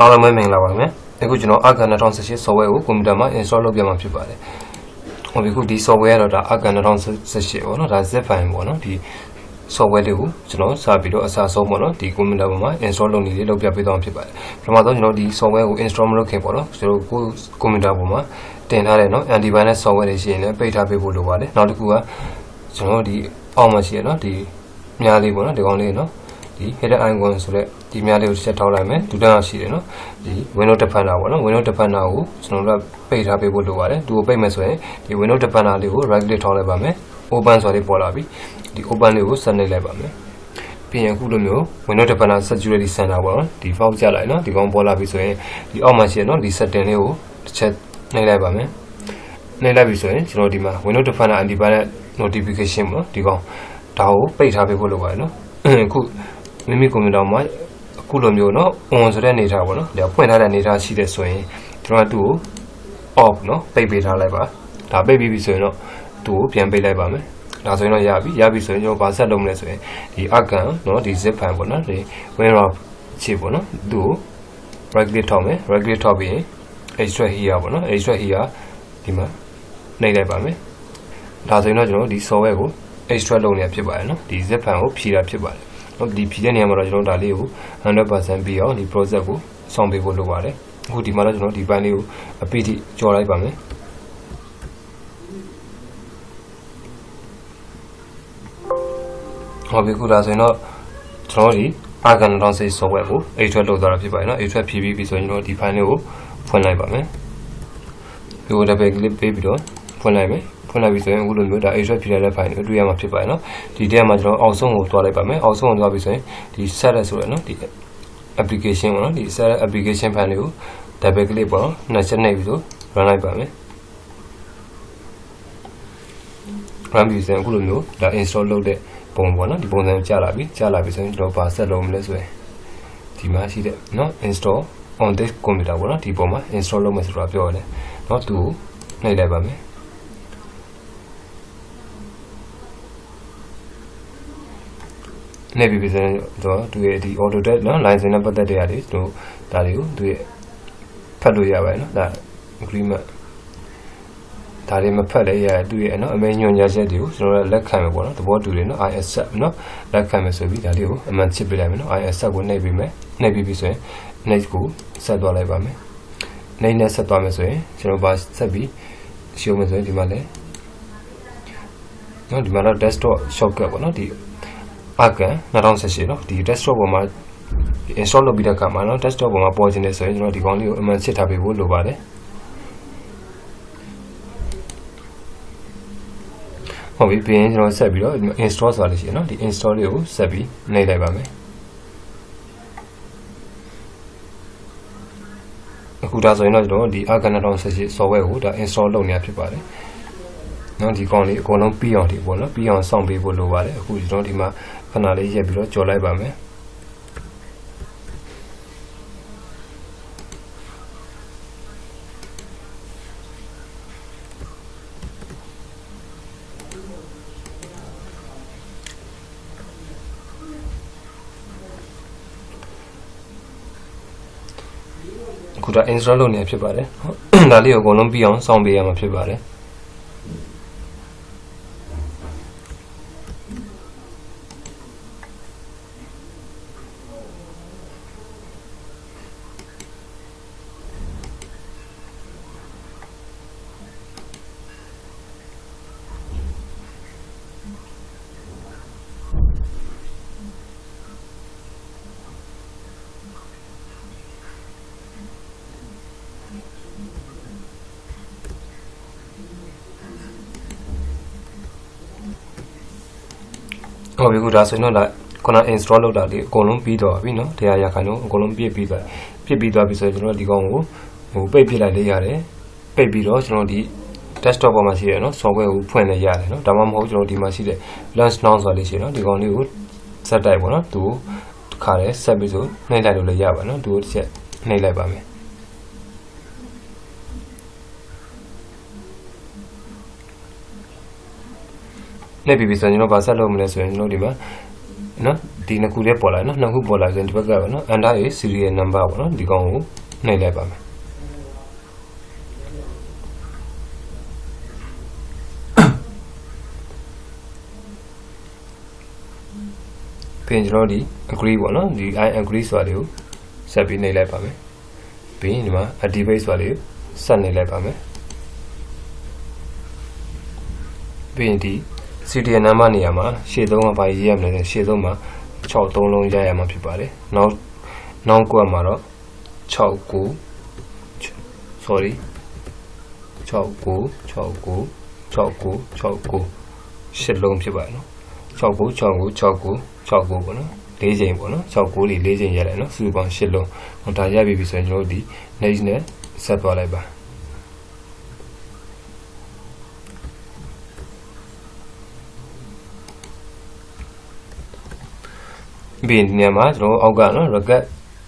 အားလုံးပဲမင်္ဂလာပါခင်ဗျာအခုကျွန်တော် Argan 2018 software ကိုကွန်ပျူတာမှာ install လုပ်ပြမှာဖြစ်ပါတယ်ဟိုဒီခုဒီ software ကတော့ဒါ Argan 2018ပေါ့နော်ဒါ zip file ပေါ့နော်ဒီ software လေးကိုကျွန်တော်စပြီးတော့အစားဆုံးပေါ့နော်ဒီကွန်ပျူတာပေါ်မှာ install လုပ်နေလေးလုပ်ပြပေးသွားမှာဖြစ်ပါတယ်ပထမဆုံးကျွန်တော်ဒီ software ကို install မလုပ်ခင်ပေါ့နော်ကျွန်တော်ကိုကွန်ပျူတာပေါ်မှာတင်ထားတဲ့နော် antivirus software တွေရှိရင်လည်းပိတ်ထားပေးဖို့လိုပါတယ်နောက်တစ်ခုကကျွန်တော်ဒီအောက်မှာရှိရနော်ဒီမြားလေးပေါ့နော်ဒီကောင်လေးနော်ဒီ header icon ဆိုတဲ့ ဒီမြားလေးကိုတစ်ချက်ထောက်လိုက်မယ်ဒူတန်းရှိတယ်နော်ဒီ window defender ပေါ့နော် window defender ကိုကျွန်တော်တို့ကပိတ်ထားပေးဖို့လိုပါတယ်သူကိုပိတ်မယ်ဆိုရင်ဒီ window defender လေးကို right click ထောက်လိုက်ပါမယ် open ဆိုတဲ့ပေါ်လာပြီဒီ open လေးကိုဆက်နှိပ်လိုက်ပါမယ်ပြီးရင်အခုလိုမျိုး window defender security center ပေါ့နော်ဒီ file ကြလိုက်နော်ဒီကောင်ပေါ်လာပြီဆိုရင်ဒီအောက်မှာရှိရနော်ဒီ setting လေးကိုတစ်ချက်နှိပ်လိုက်ပါမယ်နှိပ်လိုက်ပြီဆိုရင်ကျွန်တော်ဒီမှာ window defender antivirus notification ပေါ့နော်ဒီကောင်ဒါကိုပိတ်ထားပေးဖို့လိုပါတယ်နော်အခုမိမိကွန်ပျူတာမှာ အခုလိုမျိုးနော် on ဆိုတဲ့အနေထားပေါ့နော်ဒါဖွင့်ထားတဲ့အနေထားရှိတဲ့ဆိုရင်ကျွန်တော်ကသူ့ကို off နော်ပိတ်ပေးထားလိုက်ပါဒါပိတ်ပြီးပြီဆိုရင်တော့သူ့ကိုပြန်ပိတ်လိုက်ပါမယ်ဒါဆိုရင်တော့ရပြီရပြီဆိုရင်ကျွန်တော်ဗာဆက်လုပ်မလဲဆိုရင်ဒီ akan နော်ဒီ zip file ပေါ့နော်ဒီ winrar ချစ်ပေါ့နော်သူ့ကို right click ထောက်မယ် right click ထောက်ပြီးရင် extract here ပေါ့နော် extract here ဒီမှာနှိပ်လိုက်ပါမယ်ဒါဆိုရင်တော့ကျွန်တော်ဒီ software ကို extract လုပ်နေတာဖြစ်ပါတယ်နော်ဒီ zip file ကိုဖြည့်တာဖြစ်ပါတယ် နော်ဒီဖြည့်တဲ့နေရာမှာတော့ကျွန်တော်ဒါလေးကို100%ပြီးအောင်ဒီ process ကိုဆောင်ပေးဖို့လိုပါတယ်အခုဒီမှာတော့ကျွန်တော်ဒီပိုင်းလေးကိုအပိထိကြော်လိုက်ပါမယ်ဟောပြီခုဒါဆိုရင်တော့ကျွန်တော်ဒီ Argan 2000 software ကို extract လုပ်သွားတာဖြစ်ပါတယ်နော် extract ဖြည့်ပြီးပြီဆိုရင်ကျွန်တော်ဒီ file လေးကိုဖွင့်လိုက်ပါမယ်ဒီကို double click ပေးပြီးတော့ဖွင့်လိုက်မယ် ဖွင့်လိုက်ပြီဆိုရင်အခုလိုမျိုးဒါ extract ဖြစ်တဲ့ file ကိုတွေ့ရမှာဖြစ်ပါတယ်နော်ဒီထဲမှာကျွန်တော်အောက်ဆုံးကိုသွားလိုက်ပါမယ်အောက်ဆုံးကိုသွားပြီဆိုရင်ဒီ set ရဆိုရယ်နော်ဒီ application ပေါ့နော်ဒီ set application file လေးကို double click ပေါ့နော်နှစ်ချက်နှိပ်ပြီးဆို run လိုက်ပါမယ် run ပြီးဆိုရင်အခုလိုမျိုးဒါ install လုပ်တဲ့ပုံပေါ့နော်ဒီပုံစံကြာလာပြီကြာလာပြီဆိုရင်ကျွန်တော်ဗာဆက်လုပ်မလဲဆိုရင်ဒီမှာရှိတဲ့နော် install on this computer ပေါ့နော်ဒီပုံမှာ install လုပ်မယ်ဆိုတာပြောရတယ်နော်သူ့ကိုနှိပ်လိုက်ပါမယ် နဲ့ PP ဆိုတော့သူရဲ့ဒီ auto tech နော် license နဲ့ပတ်သက်တဲ့အရာတွေသူဒါတွေကိုသူရဲ့ဖတ်လို့ရပါတယ်နော်ဒါ agreement ဒါတွေမဖတ်လဲရသူရဲ့နော်အမေညွန်ညာချက်တွေကိုကျွန်တော်လက်ခံမယ်ပေါ့နော်သဘောတူတယ်နော် ISF နော်လက်ခံမယ်ဆိုပြီးဒါလေးကိုအမှန်ချစ်ပေးလိုက်မယ်နော် ISF ကိုနှိပ်ပေးမယ်နှိပ်ပြီးပြီဆိုရင် next ကိုဆက်သွားလိုက်ပါမယ် next နဲ့ဆက်သွားမယ်ဆိုရင်ကျွန်တော်ဗာဆက်ပြီးရှိုးမယ်ဆိုရင်ဒီမှာလဲနော်ဒီမှာတော့ desktop shortcut ပေါ့နော်ဒီ Arcan 2018နော်ဒီ desktop ပေါ်မှာ install လုပ်ပြီးတဲ့အခါမှာနော် desktop ပေါ်မှာပေါ်ခြင်းနေဆိုရင်ကျွန်တော်ဒီကောင်လေးကိုအမှန်ချစ်ထားပေးဖို့လိုပါတယ်ဟုတ်ပြီပြီးရင်ကျွန်တော်ဆက်ပြီးတော့ install ဆိုတာလေးရှိရနော်ဒီ install လေးကိုဆက်ပြီးနှိပ်လိုက်ပါမယ်အခုဒါဆိုရင်တော့ကျွန်တော်ဒီ Arcan 2018 software ကိုဒါ install လုပ်နေတာဖြစ်ပါတယ် နော်ဒီကောင်လေးအကုန်လုံးပြီးအောင်ဒီပေါ့နော်ပြီးအောင်စောင့်ပေးဖို့လိုပါတယ်အခုကျွန်တော်ဒီမှာခဏလေးရက်ပြီးတော့ကြော်လိုက်ပါမယ်အခုဒါ install လုပ်နေဖြစ်ပါတယ်ဒါလေးကိုအကုန်လုံးပြီးအောင်စောင့်ပေးရမှာဖြစ်ပါတယ် ဟုတ်ပြီခုဒါဆိုရင်တော့ဒါခုန install လုပ်တာလေးအကုန်လုံးပြီးတော့ပြီနော်တရားရခိုင်လုံးအကုန်လုံးပြည့်ပြီးသွားပြည့်ပြီးသွားပြီဆိုရင်ကျွန်တော်ဒီကောင်ကိုဟိုပိတ်ပြလိုက်လေးရတယ်ပိတ်ပြီးတော့ကျွန်တော်ဒီ desktop ပေါ်မှာရှိတယ်နော် software ကိုဖွင့်လဲရတယ်နော်ဒါမှမဟုတ်ကျွန်တော်ဒီမှာရှိတဲ့ launch now ဆိုတာလေးရှိတယ်နော်ဒီကောင်လေးကိုဆက်တိုက်ပေါ့နော်သူကိုတစ်ခါလဲဆက်ပြီးဆိုနှိပ်လိုက်လို့လည်းရပါနော်သူကိုတစ်ချက်နှိပ်လိုက်ပါမယ် နေပြီပြီဆိုရင်ကျွန်တော်ဗာဆက်လုပ်မလဲဆိုရင်ကျွန်တော်ဒီမှာနော်ဒီနှစ်ခုလေးပေါ်လာနော်နှစ်ခုပေါ်လာဆိုရင်ဒီဘက်ကပဲနော် under a serial number ပေါ့နော်ဒီကောင်ကိုနှိပ်လိုက်ပါမယ်ပြင်ကျွန်တော်ဒီ agree ပေါ့နော်ဒီ i agree ဆိုတာလေးကိုဆက်ပြီးနှိပ်လိုက်ပါမယ်ပြီးရင်ဒီမှာ activate ဆိုတာလေးကိုဆက်နှိပ်လိုက်ပါမယ်ပြီးရင်ဒီ serial number နေရာမှာရှေ့သုံးကဘာရေးရမလဲဆိုရှေ့သုံးမှာ6သုံးလုံးရရမှာဖြစ်ပါတယ်နောက်နောက်ကမှာတော့6ကို sorry 6ကို6ကို6ကို6ကိုရှစ်လုံးဖြစ်ပါတယ်နော်6ကို6ကို6ကို6ကိုပေါ့နော်၄ချိန်ပေါ့နော်6ကိုလေး၄ချိန်ရတယ်နော်စုစုပေါင်းရှစ်လုံးဟောဒါရပြီဆိုရင်ကျွန်တော်တို့ဒီ next နဲ့ဆက်သွားလိုက်ပါ ပြီးရင်ဒီနေရာမှာကျွန်တော်အောက်ကနော် record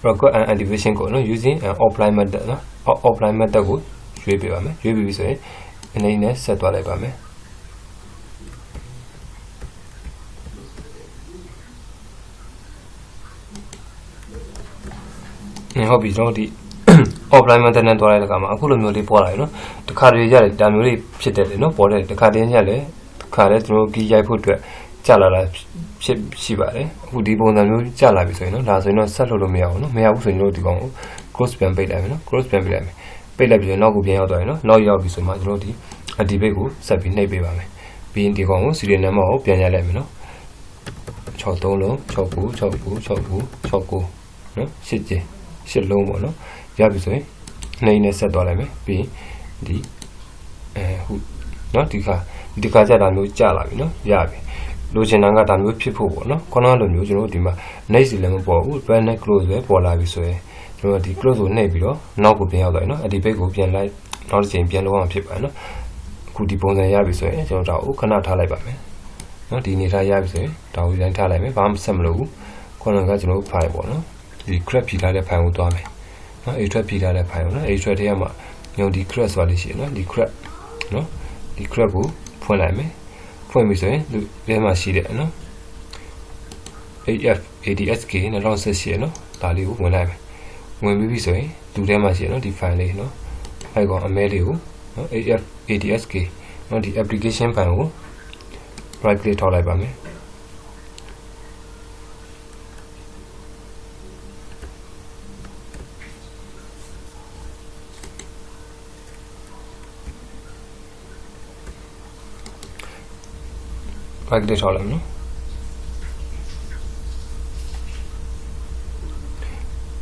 record and activation ကိုနော် using an offline method နော် offline method ကိုရွေးပြပါမယ်ရွေးပြီးပြီဆိုရင်အနေနဲ့ဆက်သွားလိုက်ပါမယ်ဟုတ်ပြီကျွန်တော်ဒီ offline method နဲ့တွားလိုက်တဲ့အခါမှာအခုလိုမျိုးလေးပေါ်လာတယ်နော်တခါတည်းရတယ်ဒါမျိုးလေးဖြစ်တယ်လေနော်ပေါ်တယ်တခါတည်းရက်လေတခါတည်းကျွန်တော်ကီးရိုက်ဖို့အတွက် ကြာလာတာဖြစ်ရှိပါတယ်အခုဒီပုံစံမျိုးကြာလာပြီဆိုရင်နော်ဒါဆိုရင်တော့ဆက်လို့လို့မရဘူးနော်မရဘူးဆိုရင်တို့ဒီကောင်ကို cross ပြန်ပိတ်လိုက်မယ်နော် cross ပြန်ပိတ်လိုက်မယ်ပိတ်လိုက်ပြီးတော့နောက်ကိုပြန်ရောက်သွားရင်နော်နောက်ရောက်ပြီဆိုမှကျွန်တော်ဒီ activate ကိုဆက်ပြီးနှိပ်ပေးပါမယ်ပြီးရင်ဒီကောင်ကို serial number ကိုပြန်ရလိုက်မယ်နော်63လုံး69 69 69 69နော်ရှစ်ကျင်းရှစ်လုံးပေါ့နော်ရပြီဆိုရင်နှိပ်နဲ့ဆက်သွားလိုက်မယ်ပြီးရင်ဒီအဲဟုနော်ဒီခါဒီခါကျတာမျိုးကြာလာပြီနော်ရပြီ လိုချင်တာကဒါမျိုးဖြစ်ဖို့ပေါ့နော်ခုနကလိုမျိုးကျွန်တော်တို့ဒီမှာ next လည်းမပေါ်ဘူး brand net close ပဲပေါ်လာပြီဆိုရင်ကျွန်တော်ဒီ close ကိုနှိပ်ပြီးတော့နောက်ကိုပြန်ရောက်သွားပြီနော်အဒီဘိတ်ကိုပြန်လိုက်နောက်တစ်ချိန်ပြန်လို့အောင်ဖြစ်ပါတယ်နော်အခုဒီပုံစံရပြီဆိုရင်ကျွန်တော်ဒါကိုခဏထားလိုက်ပါမယ်နော်ဒီအနေထားရပြီဆိုရင်ဒါကိုပြန်ထားလိုက်မယ်ဘာမှဆက်မလို့ဘူးခုနကကျွန်တော် file ပေါ့နော်ဒီ crap ဖြီထားတဲ့ file ကိုသွားမယ်နော် a thread ဖြီထားတဲ့ file ကိုနော် a thread ထဲမှာညုံဒီ crap ဆိုတာလေးရှိတယ်နော်ဒီ crap နော်ဒီ crap ကိုဖွင့်လိုက်မယ် ဖွင့်ပြီဆိုရင်ဒီထဲမှာရှိတယ်နော် AF ADSK နဲ့လောက်ဆက်ရှိရနော်ဒါလေးကိုဝင်လိုက်မယ်ဝင်ပြီးပြီဆိုရင်ဒီထဲမှာရှိရနော်ဒီ file လေးနော်အဲကောင်အမဲလေးကိုနော် AF ADSK နော်ဒီ application file ကို right click ထောက်လိုက်ပါမယ် right click ထောက်လိုက်နော်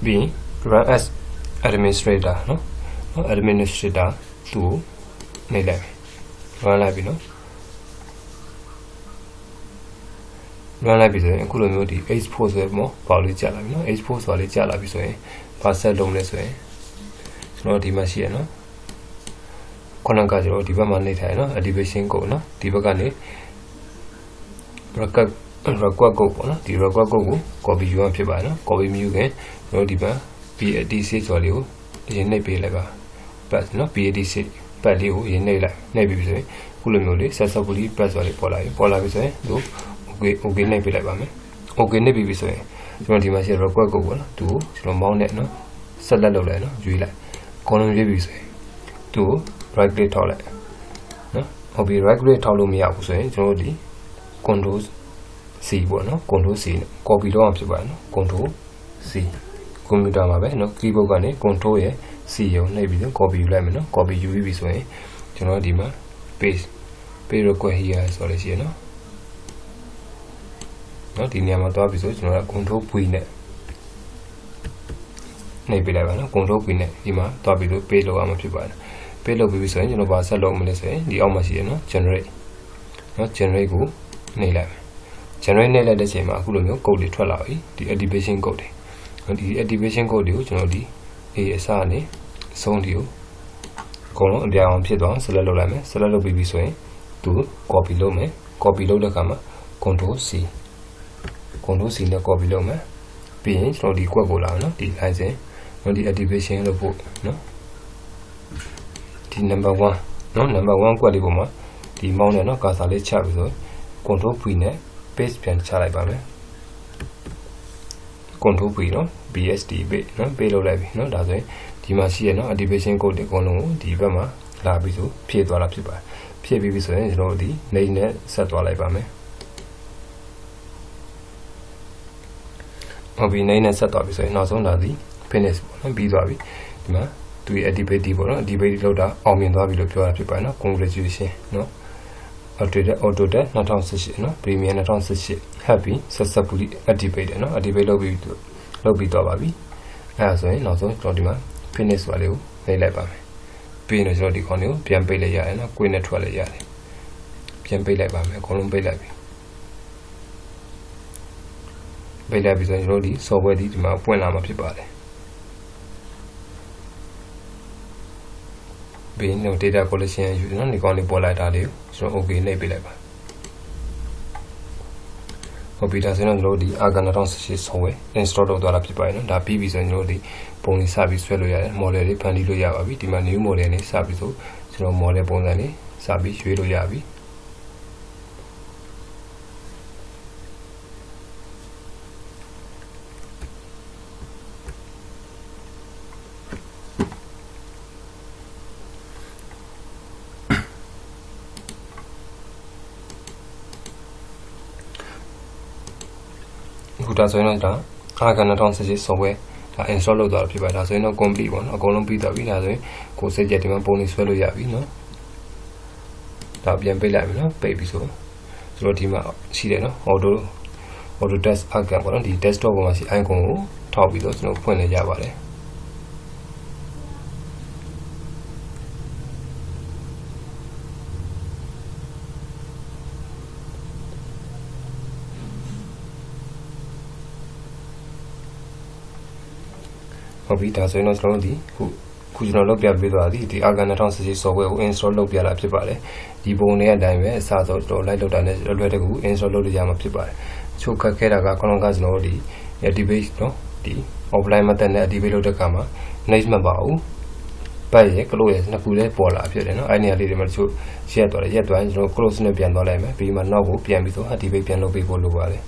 ပြီး run as administrator နော်နော် administrator သူ့ကိုနေလိုက်မယ် run လိုက်ပြီနော် run လိုက်ပြီဆိုရင်အခုလိုမျိုးဒီ h4 ဆိုရပေါ့ပေါ့လေးကြာလာပြီနော် h4 ဆိုတာလေးကြာလာပြီဆိုရင်ဘာဆက်လုံးလဲဆိုရင်ကျွန်တော်ဒီမှာရှိရနော်ခုနကကျွန်တော်ဒီဘက်မှာနေထိုင်နော် activation ကိုနော်ဒီဘက်ကနေ record record ကိုပေါ့နော်ဒီ record ကိုကို copy ယူရဖြစ်ပါတယ်နော် copy မယူခင်ကျွန်တော်ဒီဘက် PADC ဆိုလေးကိုရင်နှိပ်ပေးလိုက်ပါပတ်နော် PADC ပတ်လေးကိုရင်နှိပ်လိုက်နှိပ်ပြီးဆိုရင်ခုလိုမျိုးလေး successfully press ဆိုလေးပေါ်လာပြီပေါ်လာပြီဆိုရင်သူ okay okay နှိပ်ပေးလိုက်ပါမယ် okay နှိပ်ပြီးပြီဆိုရင်ကျွန်တော်ဒီမှာရှိ record ကိုပေါ့နော်သူကိုကျွန်တော်မောင်းနဲ့နော်ဆက်လက်လုပ်လိုက်နော်ယူလိုက်အကုန်လုံးရွေးပြီဆိုရင်သူကို right click ထောက်လိုက်နော်ဟုတ်ပြီ right click ထောက်လို့မရဘူးဆိုရင်ကျွန်တော်ဒီ control C ပေါ့နော် control C နဲ့ copy လုပ်အောင်ဖြစ်ပါတယ်နော် control C ကွန်ပျူတာမှာပဲနော် keyboard ကနေ control ရဲ့ C ရုံနှိပ်ပြီးတော့ copy ယူလိုက်မယ်နော် copy ယူပြီးပြီဆိုရင်ကျွန်တော်ဒီမှာ paste paste request here ဆိုလို့ရှိရနော်နော်ဒီနေရာမှာသွားပြီဆိုကျွန်တော်က control V နဲ့နှိပ်ပေးလိုက်ပါနော် control V နဲ့ဒီမှာသွားပြီးတော့ paste လုပ်အောင်ဖြစ်ပါတယ် paste လုပ်ပြီးပြီဆိုရင်ကျွန်တော်ဗာဆက်လုပ်မလဲဆိုရင်ဒီအောက်မှာရှိရနော် generate နော် generate ကို နှိပ်လိုက်မယ် generate နှိပ်လိုက်တဲ့အချိန်မှာအခုလိုမျိုး code တွေထွက်လာပြီဒီ activation code တွေဒီ activation code တွေကိုကျွန်တော်ဒီ A အစကနေအဆုံးဒီကိုအကုန်လုံးအပြာအောင်ဖြစ်သွား select လုပ်လိုက်မယ် select လုပ်ပြီးပြီဆိုရင်သူ copy လုပ်မယ် copy လုပ်တဲ့အခါမှာ control C control C နဲ့ copy လုပ်မယ်ပြီးရင်ကျွန်တော်ဒီ quad ကိုလာမယ်နော်ဒီ license နော်ဒီ activation လုပ်ဖို့နော်ဒီ number 1နော် number 1 quad လေးပုံမှာဒီမောင်းနဲ့နော်ကာစာလေးချပြီဆို Ctrl V နဲ့ paste ပြန်ချလိုက်ပါမယ် Ctrl V နော် BSD ပေးနော်ပေးလုပ်လိုက်ပြီနော်ဒါဆိုရင်ဒီမှာရှိရနော် activation code တွေအကုန်လုံးကိုဒီဘက်မှာလာပြီးဆိုဖြည့်သွားတာဖြစ်ပါတယ်ဖြည့်ပြီးပြီဆိုရင်ကျွန်တော်တို့ဒီ main နဲ့ဆက်သွားလိုက်ပါမယ်ဟောပြီး main နဲ့ဆက်သွားပြီဆိုရင်နောက်ဆုံးဒါဒီ finish ပေါ့နော်ပြီးသွားပြီဒီမှာသူရဲ့ activity ပေါ့နော် activity လောက်တာအောင်မြင်သွားပြီလို့ပြောတာဖြစ်ပါတယ်နော် congratulation နော် Autodesk Autodesk 2018နော် Premiere 2018 Happy successfully activated နော် activate လုပ်ပြီးလုပ်ပြီးတော့ပါပြီအဲဒါဆိုရင်နောက်ဆုံးကျွန်တော်ဒီမှာ finish ပါလေးကိုနှိပ်လိုက်ပါမယ်ပြီးရင်ကျွန်တော်ဒီခေါင်းလေးကိုပြန်ပိတ်လိုက်ရတယ်နော်ကိုယ်နဲ့ထွက်လိုက်ရတယ်ပြန်ပိတ်လိုက်ပါမယ်အကုန်လုံးပိတ်လိုက်ပြီပိတ်လိုက်ပြီဆိုရင်ကျွန်တော်ဒီ software ဒီဒီမှာပွင့်လာမှာဖြစ်ပါတယ် ပြီးရင် data collection ယူနော်ဒီကောင်းလေးပေါ်လိုက်တာလေးကိုကျွန်တော် okay နှိပ်ပေးလိုက်ပါဟုတ်ပြီဒါဆိုရင်တို့ဒီ Argan 2018 software install လုပ်သွားတာဖြစ်ပါတယ်နော်ဒါပြီးပြီဆိုရင်တို့ဒီပုံလေးစပြီးဆွဲလို့ရတယ် model လေးဖန်တီးလို့ရပါပြီဒီမှာ new model လေးစပြီးဆိုကျွန်တော် model ပုံစံလေးစပြီးရွေးလို့ရပြီအ ဒါဆိုရင်တော့ဒါ Argan 2018 software ဒါ install လုပ်သွားတာဖြစ်ပါတယ်ဒါဆိုရင်တော့ complete ပေါ့နော်အကုန်လုံးပြီးသွားပြီဒါဆိုရင်ကိုယ်စိတ်ကြက်ဒီမှာပုံလေးဆွဲလို့ရပြီနော်ဒါပြန်ပိတ်လိုက်ပြီနော်ပိတ်ပြီဆိုဆိုတော့ဒီမှာရှိတယ်နော် auto auto test Argan ပေါ့နော်ဒီ desktop ပေါ်မှာရှိ icon ကိုထောက်ပြီးတော့ကျွန်တော်ဖွင့်နေကြပါတယ် ဟုတ်ပြီဒါဆိုရင်တော့ကျွန်တော်တို့ဒီခုခုကျွန်တော်လုပ်ပြပေးသွားသည်ဒီ Argan 2018 software ကို install လုပ်ပြတာဖြစ်ပါတယ်ဒီပုံတွေအတိုင်းပဲအစားဆုံးကျွန်တော် live လုပ်တာနဲ့လွယ်တကူ install လုပ်လို့ရမှာဖြစ်ပါတယ်ချို့ခက်ခဲတာကခေါင်းကကျွန်တော်တို့ဒီ activate เนาะဒီ offline method နဲ့ activate လုပ်တဲ့အခါမှာ next မပါဘူးပတ်ရဲ့ close ရဲ့နှစ်ခုလေးပေါ်လာဖြစ်တယ်เนาะအဲ့နေရာလေးတွေမှာတချို့ရက်သွားတယ်ရက်သွားရင်ကျွန်တော် close နဲ့ပြန်သွားလိုက်မယ်ပြီးမှနောက်ကိုပြန်ပြီးတော့ activate ပြန်လုပ်ပေးဖို့လိုပါတယ်